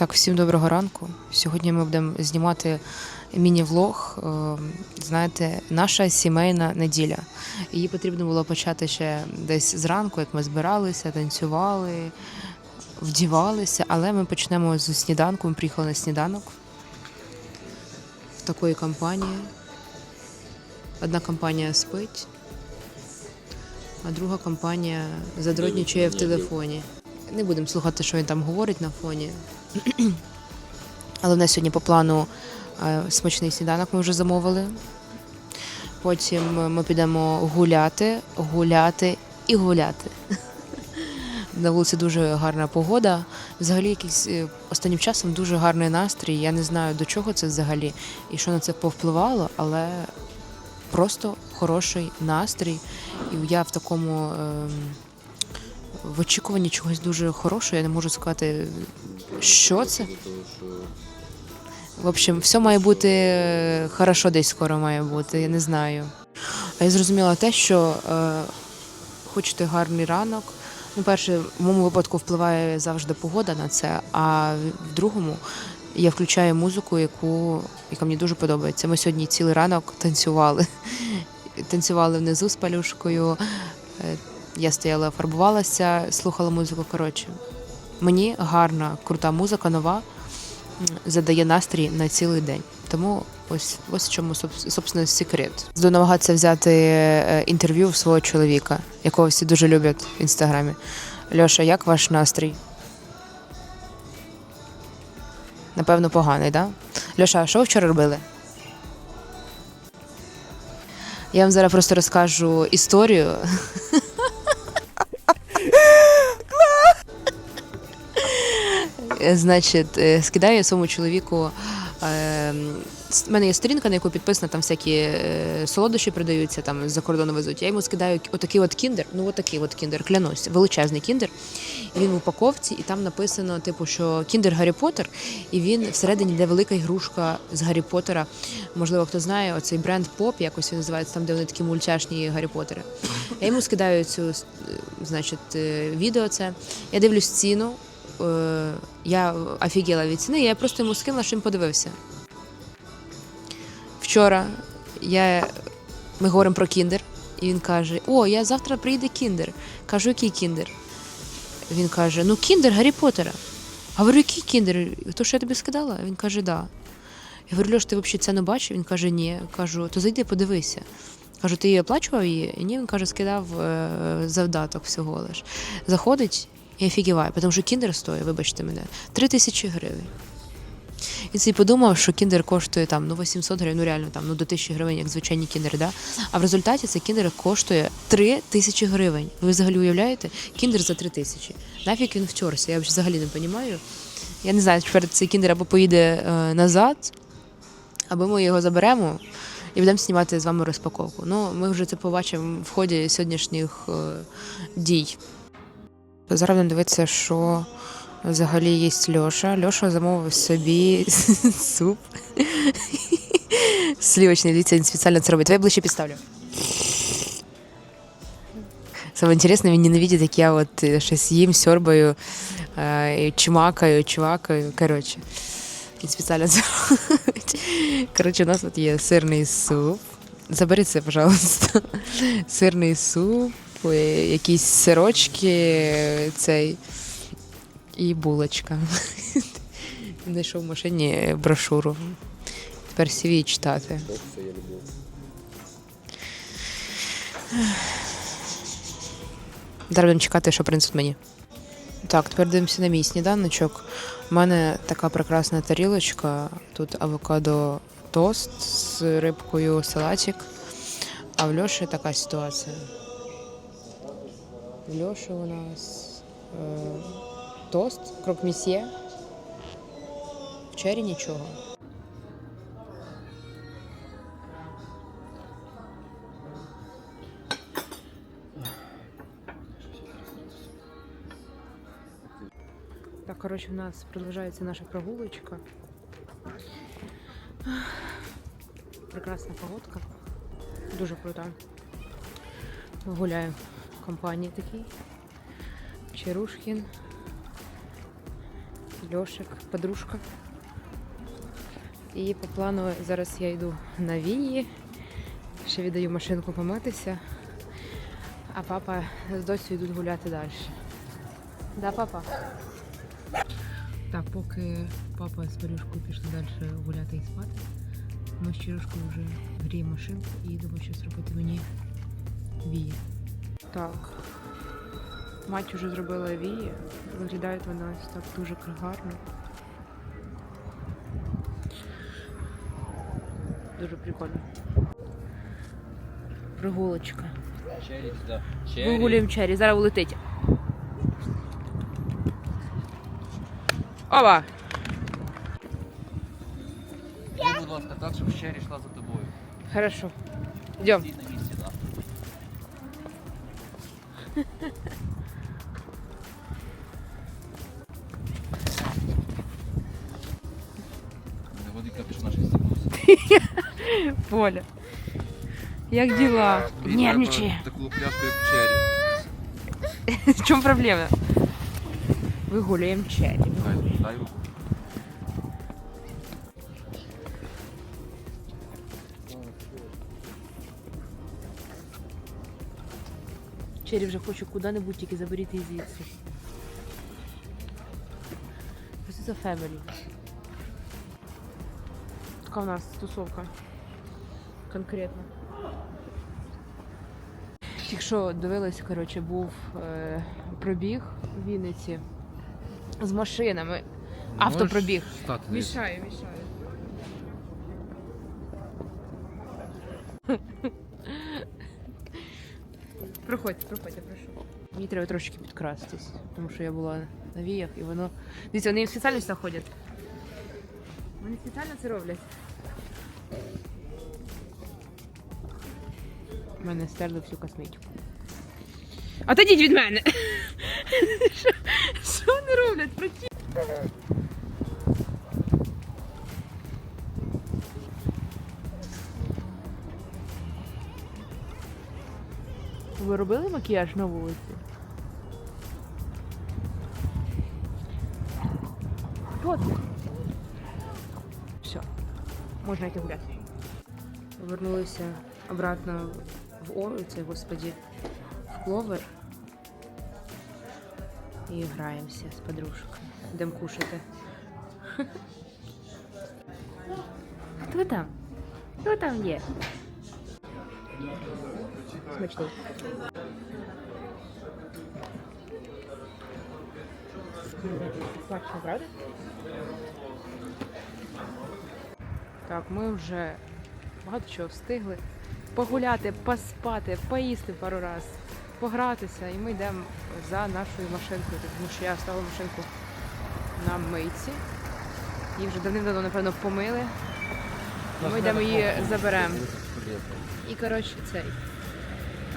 Так, всім доброго ранку. Сьогодні ми будемо знімати міні-влог. е, Знаєте, наша сімейна неділя. Її потрібно було почати ще десь зранку, як ми збиралися, танцювали, вдівалися, але ми почнемо з сніданку. Ми приїхали на сніданок в такої компанії. Одна компанія спить, а друга компанія задротнічує в телефоні. Не будемо слухати, що він там говорить на фоні. Але в нас сьогодні по плану е, смачний сніданок ми вже замовили. Потім ми підемо гуляти, гуляти і гуляти. На вулиці дуже гарна погода. Взагалі, якийсь е, останнім часом дуже гарний настрій. Я не знаю до чого це взагалі і що на це повпливало, але просто хороший настрій. І я в такому ем, в очікуванні чогось дуже хорошого. Я не можу сказати, що це. В общем, все має бути е, хорошо десь скоро має бути, я не знаю. А я зрозуміла те, що е, хочете гарний ранок. Ну, перше, в моєму випадку впливає завжди погода на це, а в другому я включаю музику, яку, яка мені дуже подобається. Ми сьогодні цілий ранок танцювали. Танцювали внизу з палюшкою. Я стояла, фарбувалася, слухала музику. Коротше, мені гарна, крута музика, нова задає настрій на цілий день. Тому ось ось в чому собственно секрет. Буду намагатися взяти е, інтерв'ю в свого чоловіка, якого всі дуже люблять в інстаграмі. Льоша, як ваш настрій? Напевно, поганий, так? Да? Льоша, що ви вчора робили? Я вам зараз просто розкажу історію. Значить, е, скидаю своєму чоловіку. е, У мене є сторінка, на яку підписано там всякі е, солодощі продаються, там з-за кордону везуть. Я йому скидаю отакий от кіндер, ну отакий от кіндер, клянусь, величезний кіндер. І він в упаковці, і там написано, типу, що кіндер Гаррі Поттер, і він всередині йде велика ігрушка з Гаррі Поттера. Можливо, хто знає, оцей бренд Поп, якось він називається, там, де вони такі мультяшні Гаррі Поттери. Я йому скидаю цю е, значить, е, відео. Це я дивлюсь ціну. Е, Я офігела від ціни, я просто йому скинула, що він подивився. Вчора я, ми говоримо про кіндер, і він каже: О, я завтра прийде кіндер. Кажу, який кіндер? Він каже: Ну, кіндер Гаррі Поттера. Говорю, який кіндер? То, що я тобі скидала? Він каже, да. Я говорю, Льош, ти взагалі це не бачив? Він каже, ні. Кажу, то зайди, подивися. Кажу, ти її оплачував її? І Ні, він каже, скидав е, завдаток всього лиш. Заходить і офігіває, тому що кіндер стоїть, вибачте мене, 3 тисячі гривень. І цей подумав, що кіндер коштує там ну 800 гривень, ну реально там ну до 1000 гривень, як звичайні кіндери, да? А в результаті цей кіндер коштує 3 тисячі гривень. Ви взагалі уявляєте? Кіндер за 3 тисячі. Нафіг він втерся, я взагалі не розумію. Я не знаю, тепер цей кіндер або поїде е, назад, або ми його заберемо і будемо знімати з вами розпаковку. Ну, ми вже це побачимо в ході сьогоднішніх е, дій. Зараз будемо дивитися, що взагалі є Льоша. Льоша замовив собі суп. Сливочний, дивіться, він спеціально це робить. Давай я ближче підставлю. Саме інтересне, він ненавидить, як я от е, щось їм, сьорбаю, е, чмакаю, чувакаю. Коротше, він спеціально це робить. Коротше, у нас тут є сирний суп. Забери пожалуйста. Сирний суп, е, якісь сирочки, цей і булочка. Знайшов в машині брошуру. Тепер CV читати. Будемо чекати, що принесуть мені. Так, тепер дивимося на мій сніданочок. У мене така прекрасна тарілочка. Тут авокадо тост з рибкою, салатик. А в Льоші така ситуація. В у нас е, тост, крок-місьє. В чері нічого. Так, коротше, у нас продовжується наша прогулочка. Прекрасна погодка. Дуже крута. Гуляю компанії такій. Чарушкін. Льошик, подружка. І по плану зараз я йду на вії. Ще віддаю машинку помитися. А папа з досі йдуть гуляти далі. Да, папа? Так, поки папа з Варюшкою пішли далі гуляти і спати, ми з Чирушкою вже гріємо машинку і йдемо щось робити мені вії. Так. Мать вже зробила вії. Виглядає вона ось так дуже гарно. Дуже прикольно. Прогулочка. Черрі сюди. Вигулюємо чері, зараз улетить. Ова! Іди, будь ласка, так, щоб черрі йшла за тобою. Хорошо. Йдем. Щось. Поля. Як діла? Нервничає. Таку пляшку, як черрі. В чому проблема? Вигулюємо чері. Дай, дай руку. Чері вже хочу куди-небудь, тільки заберіть її звідси. Це за фемелі? Така у нас тусовка. Конкретно. Якщо дивились, коротше, був е, пробіг в Вінниці з машинами. Автопробіг. Мішаю, мішаю. Проходьте, проходьте, прошу. Мені треба трошки підкрастись, тому що я була на віях і воно. Дивіться, вони спеціально сюди ходять. Вони спеціально це роблять. У мене стерли всю косметику. Отойдіть від мене! Що- Що вони роблять? Проті... Ви робили макіяж на вулиці? Хто це? Все, можна йти гуляти. Повернулися обратно в О, це, господі, в Кловер. І граємося з подружкою. Йдемо кушати. Хто там? Хто там є? Смачний. Смачно, правда? Так, ми вже багато чого встигли. Погуляти, поспати, поїсти пару раз, погратися, і ми йдемо за нашою машинкою, тому що я ставила машинку на мийці. Її вже давним-давно, напевно, помили. Ми йдемо її заберемо. І коротше цей.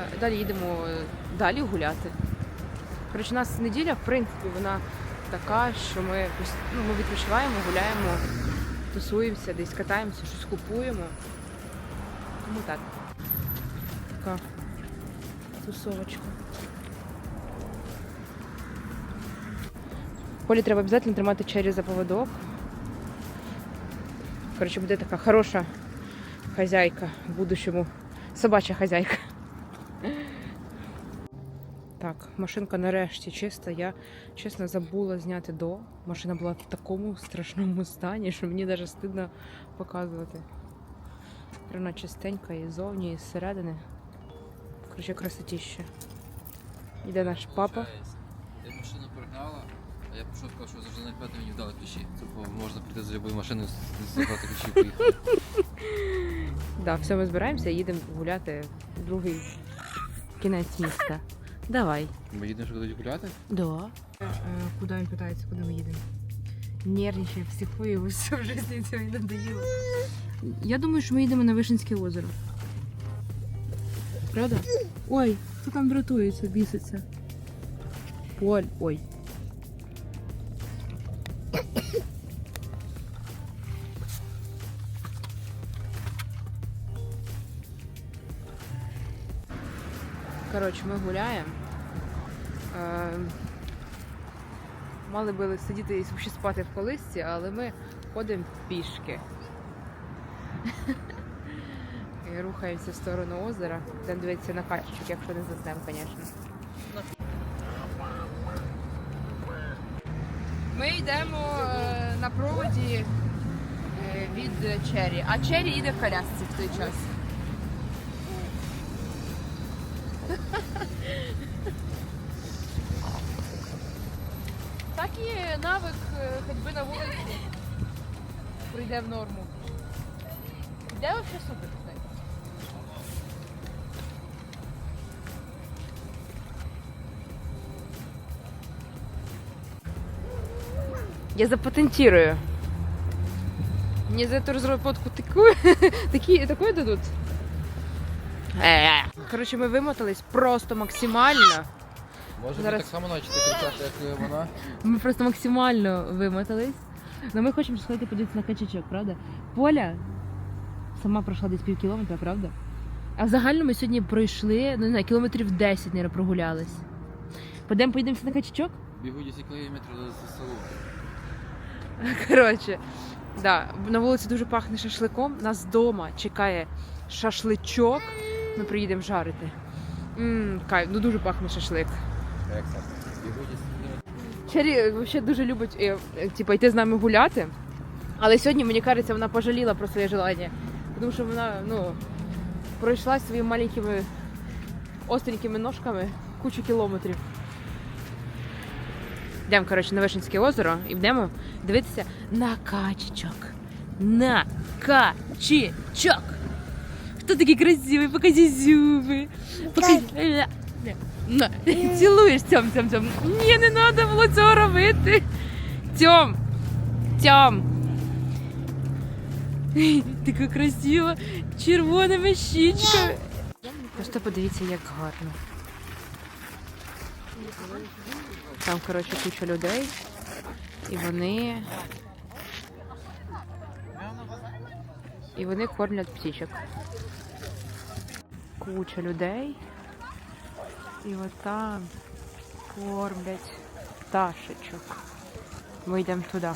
Е, Далі їдемо е, далі гуляти. Коротше, у нас неділя, в принципі, вона така, що ми, ну, ми відпочиваємо, гуляємо, тусуємося, десь катаємося, щось купуємо. Тому так. Така тусовочка. Полі треба обов'язково тримати через за поводок. Коротше, буде така хороша хазяйка в будущому. Собача хазяйка. Так, машинка нарешті чиста. Я чесно забула зняти до. Машина була в такому страшному стані, що мені навіть стидно показувати. Вона чистенька і ззовні, і зсередини. Коротше, красотіще. Іде наш папа. Я машину пригнала, а я пішов сказав, що завжди на п'ятому мені вдали ключі. Типу, можна прийти за любою машиною, забрати ключі і поїхати. Да, все, ми збираємося і їдемо гуляти в другий кінець міста. Давай. Ми їдемо що кудись гуляти? Да. Куда він питається, куди ми їдемо? Нервничає, психує, все в житті це мені надоїло. Я думаю, що ми їдемо на Вишинське озеро. Правда? Ой, хто там дратується, біситься. Поль, ой. Коротше, ми гуляємо. Е, Мали би сидіти і спати в колисці, але ми ходимо пішки. І рухаємося в сторону озера. Будемо дивитися на качечок, якщо не заснемо, звісно. Ми йдемо е, на проводі е, від Чері, а Чері їде в колясці в той час. Так і навик е, ходьби на вулиці прийде в норму. Де взагалі супер, кстати? Я запатентирую. Мне за эту разработку такую, такі, такое дадут. Коротше, ми вимотались просто максимально. Може Зараз- так само начати кричати, як вона? Ми просто максимально вимотались. Но ми хочемо сходити подивитися на качачок, правда? Поля сама пройшла десь пів кілометра, правда? А в загальному ми сьогодні пройшли, ну не знаю, кілометрів 10, мабуть, прогулялись. Підемо поїдемося на качачок? Бігу 10 кілометрів до селу. Коротше, да, на вулиці дуже пахне шашликом. Нас вдома чекає шашличок. Ми приїдемо жарити. Мм, кайф, ну дуже пахне шашлик. Як це? Бігу 10 кілометрів. Чері взагалі дуже любить типу, йти з нами гуляти. Але сьогодні, мені кажеться, вона пожаліла про своє желання. Тому що вона ну, пройшла своїми маленькими остренькими ножками кучу кілометрів. Йдемо, коротше, на Вишенське озеро і йдемо дивитися на качечок. На качечок. Хто такий красивий? Покажи зуби. Покажи. Цілуєш цьом, цьом, цьом. Ні, не треба було цього робити. Тьом. Тьом. Така красива, червоними щічками. Просто подивіться, як гарно. Там, коротше, куча людей. І вони. І вони кормлять птічок. Куча людей. І от там кормлять пташечок. Ми йдемо туди.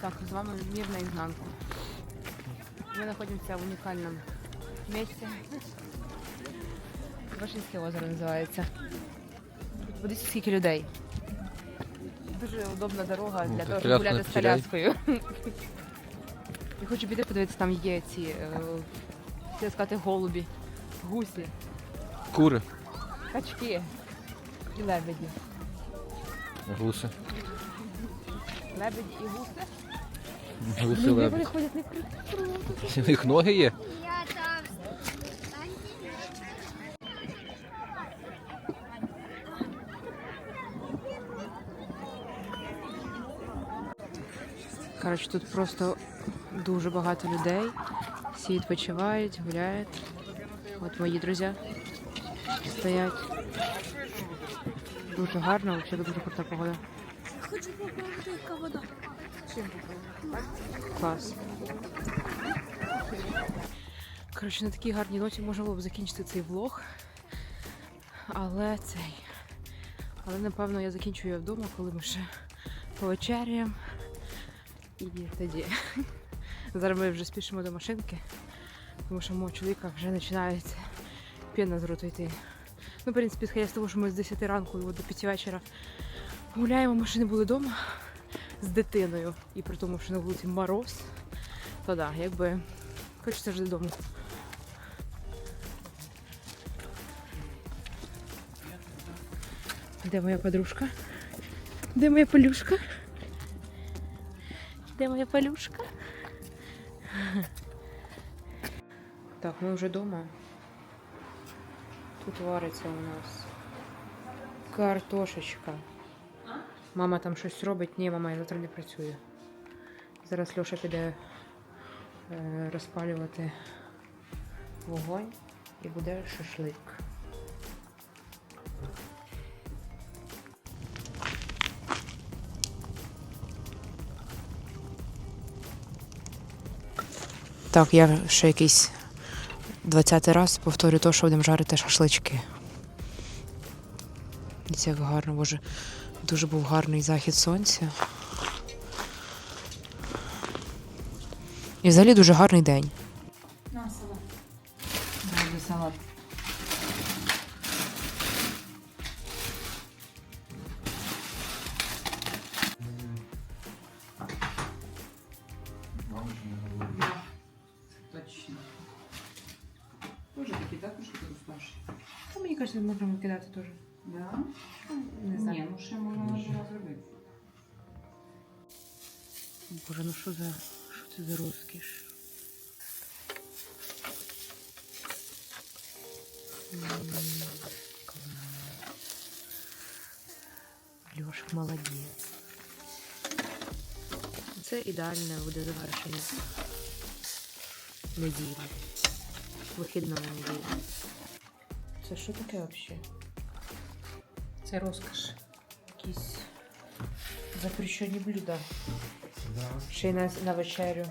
Так, з вами мир наизнанку. Мы находимся в уникальном месте. Вашинське озеро називається. Подивіться, скільки людей. Дуже удобна дорога Ну, для того, щоб гуляти з коляскою. Я хочу піти подивитися, там є ці, е, хотіла сказати, голубі, гусі, Кури. качки і лебеді. Гуси. Лебеді і гуси. Гуси Вони ходять не круто. У них ноги є? Коротше, тут просто дуже багато людей. Всі відпочивають, гуляють. От мої друзі стоять. Дуже гарно, взагалі дуже крута погода. Хочу попробувати, яка вода. Клас. Коротше, на такій гарній ноті можна було б закінчити цей влог. Але цей. Але напевно я закінчу його вдома, коли ми ще повечеряємо. І тоді. Зараз ми вже спішимо до машинки, тому що мого чоловіка вже починається піна з роту йти. Ну, в принципі, сходя з того, що ми з 10 ранку і до 5 вечора гуляємо, машини були вдома з дитиною, і при тому, що на вулиці мороз, то да, якби хочеться ж додому. Де моя подружка? Де моя полюшка? Де моя полюшка? Так, ми вже вдома. Тут вариться у нас картошечка. Мама там щось робить. Ні, мама, я завтра не працюю. Зараз Льоша піде е, розпалювати вогонь і буде шашлик. Так, я ще якийсь 20-й раз повторю то, що будемо жарити шашлички. Дивіться, як гарно, боже. Дуже був гарний захід сонця. І взагалі дуже гарний день. Кажеться, можна викидати теж. Да? Не Ні, знаю. ну ще можна один зробити. Боже, ну що за. Що це за розкіш? Клас. Молодець. Це ідеальне буде завершення неділі. Вихідної неділі. Це що таке взагалі? Це розкош. Якісь запрещені блюда. Ще й на, на вечерю.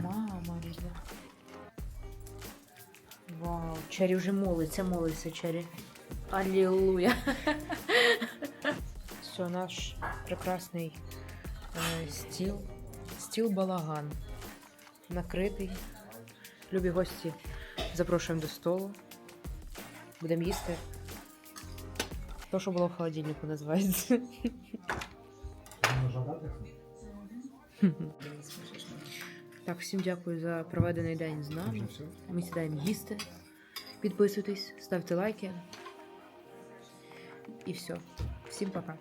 Мама рідна. Вау, Чері вже молиться, молиться, Чері. Алілуя. Все, наш прекрасний е, стіл. Стіл балаган. Накритий. Любі гості, запрошуємо до столу. Будемо їсти. То, що було в холодильнику, називається. Так, всім дякую за проведений день з нами. Ми сідаємо їсти. Підписуйтесь, ставте лайки. І все. Всім пока.